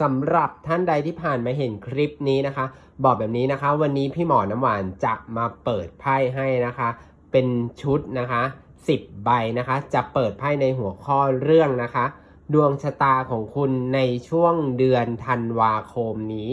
สำหรับท่านใดที่ผ่านมาเห็นคลิปนี้นะคะ บอกแบบนี้นะคะ วันนี้พี่หมอน้ำหวานจะมาเปิดไพ่ให้นะคะ เป็นชุดนะคะ10ใบนะคะ จะเปิดไพ่ในหัวข้อเรื่องนะคะ ดวงชะตาของคุณในช่วงเดือนธันวาคมนี้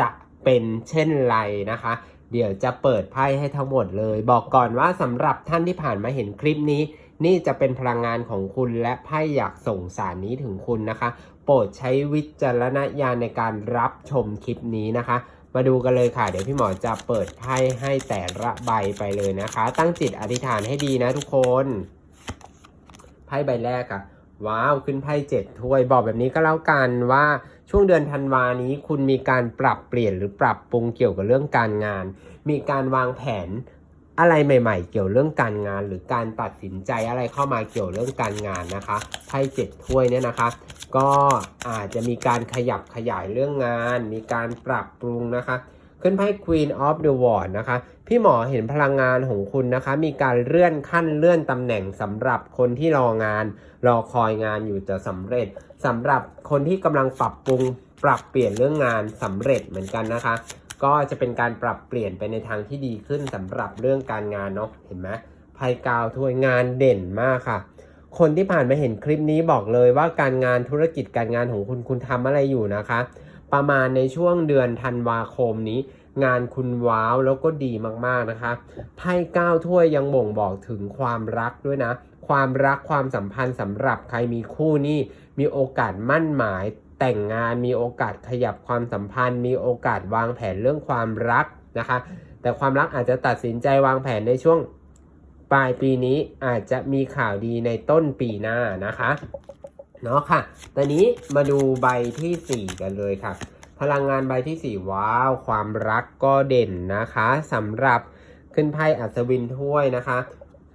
จะเป็นเช่นไรนะคะ เดี๋ยวจะเปิดไพ่ให้ทั้งหมดเลย บอกก่อนว่าสำหรับท่านที่ผ่านมาเห็นคลิปนี้ นี่จะเป็นพลังงานของคุณและไพ่อยากส่งสารนี้ถึงคุณนะคะ โปรดใช้วิจารณญาณในการรับชมคลิปนี้นะคะ มาดูกันเลยค่ะ เดี๋ยวพี่หมอจะเปิดไพ่ให้แต่ละใบไปเลยนะคะ ตั้งจิตอธิษฐานให้ดีนะทุกคนไพ่ใบแรกอะว้าวขึ้นไพ่เจ็ดถ้วยบอกแบบนี้ก็แล้วกันว่าช่วงเดือนธันวานี้คุณมีการปรับเปลี่ยนหรือปรับปรุงเกี่ยวกับเรื่องการงาน มีการวางแผน อะไรใหม่ๆ เกี่ยวเรื่องการงาน หรือการตัดสินใจอะไรเข้ามาเกี่ยวเรื่องการงานนะคะไพ่เจ็ดถ้วยเนี่ยนะคะ ก็อาจจะมีการขยับขยายเรื่องงาน มีการปรับปรุงนะคะ ขึ้นไพ่ Queen of the Wand นะคะ พี่หมอเห็นพลังงานของคุณนะคะ มีการเลื่อนขั้นเลื่อนตำแหน่งสำหรับคนที่รองาน รอคอยงานอยู่จะสำเร็จสำหรับคนที่กำลังปรับปรุงปรับเปลี่ยนเรื่องงานสำเร็จเหมือนกันนะคะ ก็จะเป็นการปรับเปลี่ยนไปในทางที่ดีขึ้นสำหรับเรื่องการงานเนาะเห็นไหมไพ่กาวถ้วยงานเด่นมากค่ะ คนที่ผ่านมาเห็นคลิปนี้บอกเลยว่าการงานธุรกิจการงานของคุณคุณทำอะไรอยู่นะคะ ประมาณในช่วงเดือนธันวาคมนี้ งานคุณว้าวแล้วก็ดีมากๆนะคะไพ่เก้าถ้วยยังบ่งบอกถึงความรักด้วยนะ ความรักความสัมพันธ์สำหรับใครมีคู่นี่มีโอกาสมั่นหมาย แต่งงานมีโอกาสขยับความสัมพันธ์ มีโอกาสวางแผนเรื่องความรักนะคะ แต่ความรักอาจจะตัดสินใจวางแผนในช่วงปลายปีนี้อาจจะมีข่าวดีในต้นปีหน้านะคะเนาะค่ะ ตอนนี้มาดูใบทีสี่4 กันเลยค่ะ พลังงานใบที่ 4 ว้าว ความรักก็เด่นนะคะสำหรับขึ้นไพ่อัศวินถ้วยนะคะ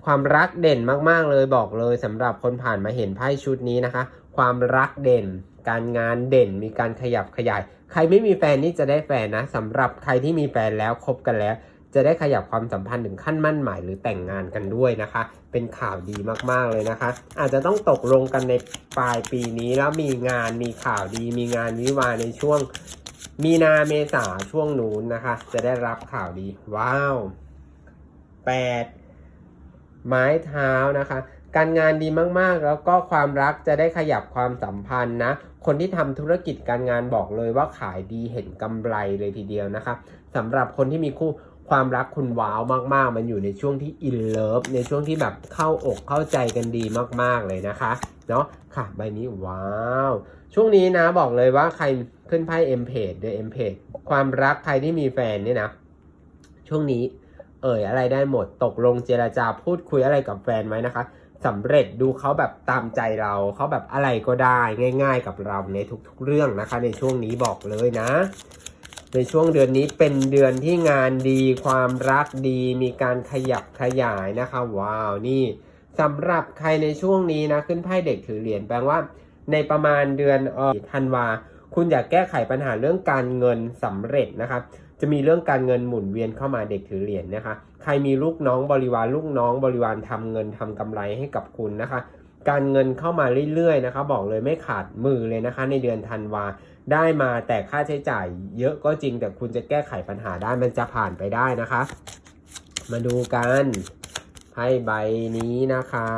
ความรักเด่นมากๆเลยบอกเลยสำหรับคนผ่านมาเห็นไพ่ชุดนี้นะคะ ความรักเด่น การงานเด่นมีการขยับขยาย ใครไม่มีแฟนนี่จะได้แฟนนะสำหรับใครที่มีแฟนแล้วคบกันแล้ว จะได้ขยับความสัมพันธ์ถึงขั้นมั่นหมายหรือแต่งงานกันด้วยนะคะ เป็นข่าวดีมากๆเลยนะคะ อาจจะต้องตกลงกันในปลายปีนี้แล้วมีงานมีข่าวดี มีงานวิวาในช่วง มีนาเมษาช่วงนู้นนะคะ จะได้รับข่าวดี ว้าวแปด ไม้เท้านะคะ การงานดีมากๆ แล้วก็ความรักจะได้ขยับความสัมพันธ์นะ คนที่ทำธุรกิจการงานบอกเลยว่าขายดีเห็นกำไรเลยทีเดียวนะคะสำหรับคนที่มีคู่ความรักคุณว้าวมากๆ มันอยู่ในช่วงที่อินเลิฟในช่วงที่แบบเข้าอกเข้าใจกันดีมากๆเลยนะคะ เนาะค่ะ ใบนี้ว้าว ช่วงนี้นะบอกเลยว่าใครขึ้นไพ่เอ็มเพจเด้วยเอ็มเพจความรักใครที่มีแฟนเนี่ยนะ ช่วงนี้ เอ่ยอะไรได้หมด ตกลงเจราจาพูดคุยอะไรกับแฟนไว้นะคะสำเร็จดูเขาแบบตามใจเราเขาแบบอะไรก็ได้ง่าย ๆ กับเราในทุกๆเรื่องนะคะ ในช่วงนี้บอกเลยนะ ในช่วงเดือนนี้เป็นเดือนที่งานดีความรักดีมีการขยับขยายนะคะ ว้าวนี่สำหรับใครในช่วงนี้นะขึ้นไพ่เด็กถือเหรียญแปลว่า ในประมาณเดือนออธันวาคุณอยากแก้ไขปัญหาเรื่องการเงินสำเร็จนะคะ จะมีเรื่องการเงินหมุนเวียนเข้ามาเด็กถือเหรียญนะคะ ใครมีลูกน้องบริวารลูกน้องบริวารทำเงินทำกำไรให้กับคุณนะคะ การเงินเข้ามาเรื่อยๆนะคะ บอกเลยไม่ขาดมือเลยนะคะ ในเดือนธันวาได้มาแต่ค่าใช้จ่าย เยอะก็จริงแต่คุณจะแก้ไขปัญหาได้มันจะผ่านไปได้นะคะ มาดูกันไพ่ใบนี้นะคะ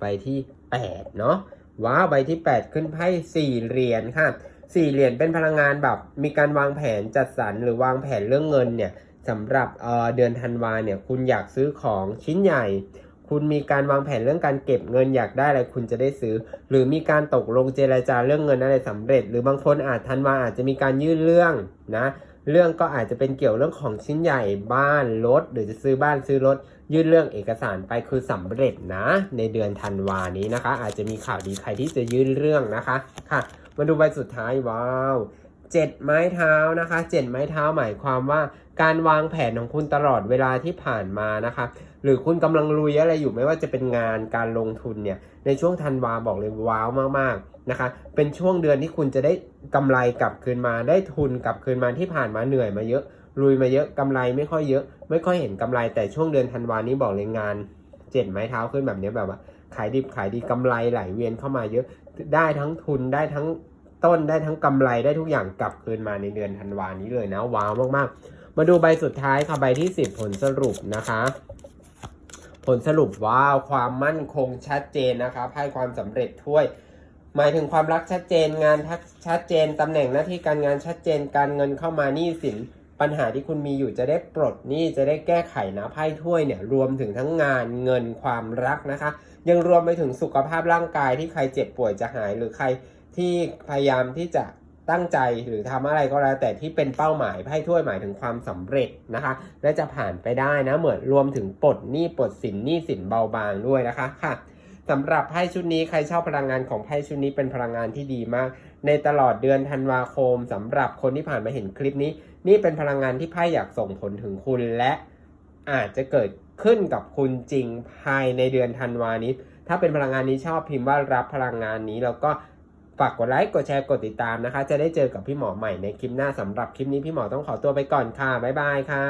ใบที่8เนาะว้าวใบที่ 8 ขึ้นไพ่สี่เหรียญค่ะ สี่เหรียญเป็นพลังงานแบบมีการวางแผนจัดสรรหรือวางแผนเรื่องเงินเนี่ยสำหรับเเดือนธันวาเนี่ยคุณอยากซื้อของชิ้นใหญ่ คุณมีการวางแผนเรื่องการเก็บเงินอยากได้อะไรคุณจะได้ซื้อ หรือมีการตกลงเจรจาเรื่องเงินอะไรสำเร็จ หรือบางคนอาจธันวาอาจจะมีการยื่นเรื่องนะเรื่องก็อาจจะเป็นเกี่ยวเรื่องของชิ้นใหญ่บ้านรถหรือจะซื้อบ้านซื้อรถ ยื่นเรื่องเอกสารไปคือสำเร็จนะ ในเดือนธันวานี้นะคะ อาจจะมีข่าวดีใครที่จะยื่นเรื่องนะคะค่ะ มาดูใบสุดท้ายว้าวเจ็ดไม้เท้านะคะเจ็ดไม้เท้าหมายความว่า การวางแผนของคุณตลอดเวลาที่ผ่านมานะคะ หรือคุณกำลังลุยอะไรอยู่ไม่ว่าจะเป็นงานการลงทุนเนี่ยในช่วงธันวาบอกเลยว้าวมากๆนะคะ เป็นช่วงเดือนที่คุณจะได้กำไรกลับคืนมาได้ทุนกลับคืนมาที่ผ่านมาเหนื่อยมาเยอะลุยมาเยอะกำไรไม่ค่อยเยอะ ไม่ค่อยเห็นกำไรแต่ช่วงเดือนธันวานี้บอกเลยงานเจ็ดไม้เท้าขึ้นแบบนี้แบบว่า ขายดิบขายดีกำไรไหลเวียนเข้ามาเยอะได้ทั้งทุนได้ทั้งต้นได้ทั้งกำไรได้ทุกอย่างกลับคืนมาในเดือนธันวานี้เลยนะว้าวมากๆ มาดูใบสุดท้ายค่ะใบที่ 10 ผลสรุปนะคะ ผลสรุปว้าวความมั่นคงชัดเจนนะคะไพ่ความสำเร็จถ้วยหมายถึงความรักชัดเจนงานชัดเจนตำแหน่งหน้าที่การงานชัดเจนการเงินเข้ามาหนี้สิน ปัญหาที่คุณมีอยู่จะได้ปลดหนี้จะได้แก้ไขนะไพ่ถ้วยเนี่ยรวมถึงทั้งงานเงินความรักนะคะ ยังรวมไปถึงสุขภาพร่างกายที่ใครเจ็บป่วยจะหายหรือใครที่พยายามที่จะตั้งใจหรือทำอะไรก็แล้วแต่ที่เป็นเป้าหมายไพ่ถ้วยหมายถึงความสำเร็จนะคะ และจะผ่านไปได้นะเหมือนรวมถึงปลดหนี้ปลดสินหนี้สินเบาบางด้วยนะคะค่ะ สำหรับไพ่ชุดนี้ใครชอบพลังงานของไพ่ชุดนี้เป็นพลังงานที่ดีมาก ในตลอดเดือนธันวาคมสำหรับคนที่ผ่านมาเห็นคลิปนี้ นี่เป็นพลังงานที่ไพ่อยากส่งผลถึงคุณและอาจจะเกิดขึ้นกับคุณจริงภายในเดือนธันวานี้ ถ้าเป็นพลังงานนี้ชอบพิมพ์ว่ารับพลังงานนี้แล้วก็ฝากกดไลค์กดแชร์กดติดตามนะคะ จะได้เจอกับพี่หมอใหม่ในคลิปหน้าสำหรับคลิปนี้พี่หมอต้องขอตัวไปก่อนค่ะบ๊ายบายค่ะ